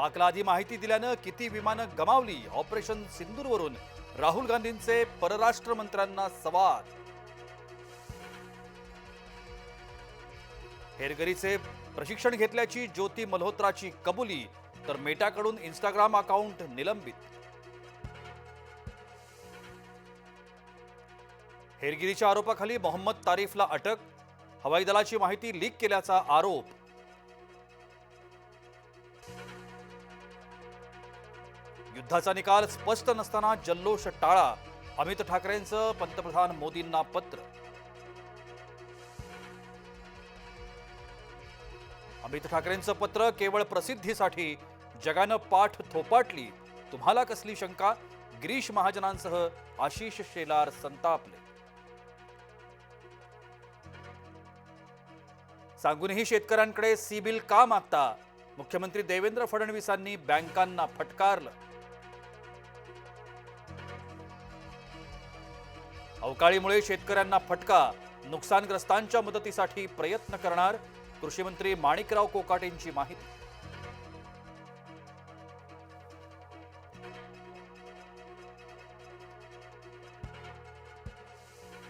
पाकला आधी माहिती दिल्यानं किती विमानं गमावली? ऑपरेशन सिंदूरवरून. राहुल गांधींचे परराष्ट्र मंत्र्यांना सवाल. हेरगिरीचे प्रशिक्षण घेतल्याची ज्योती मल्होत्राची कबुली तर मेटाकडून इंस्टाग्राम अकाउंट निलंबित. हेरगिरीच्या आरोपाखाली मोहम्मद तारीफला अटक. हवाई दलाची माहिती लीक केल्याचा आरोप. युद्धाचा निकाल स्पष्ट नसताना जल्लोष टाळा. अमित ठाकरेंचं पंतप्रधान मोदींना पत्र. अमित ठाकरेंचं पत्र केवळ प्रसिद्धीसाठी जगानं पाठ थोपाटली. तुम्हाला कसली शंका? गिरीश महाजनांसह आशिष शेलार संतापले. सांगूनही शेतकऱ्यांकडे सी बिल का मागता? मुख्यमंत्री देवेंद्र फडणवीसांनी बँकांना फटकारलं. अवकाळीमुळे शेतकऱ्यांना फटका. नुकसानग्रस्तांच्या मदतीसाठी प्रयत्न करणार. कृषीमंत्री माणिकराव कोकाटेंची माहिती.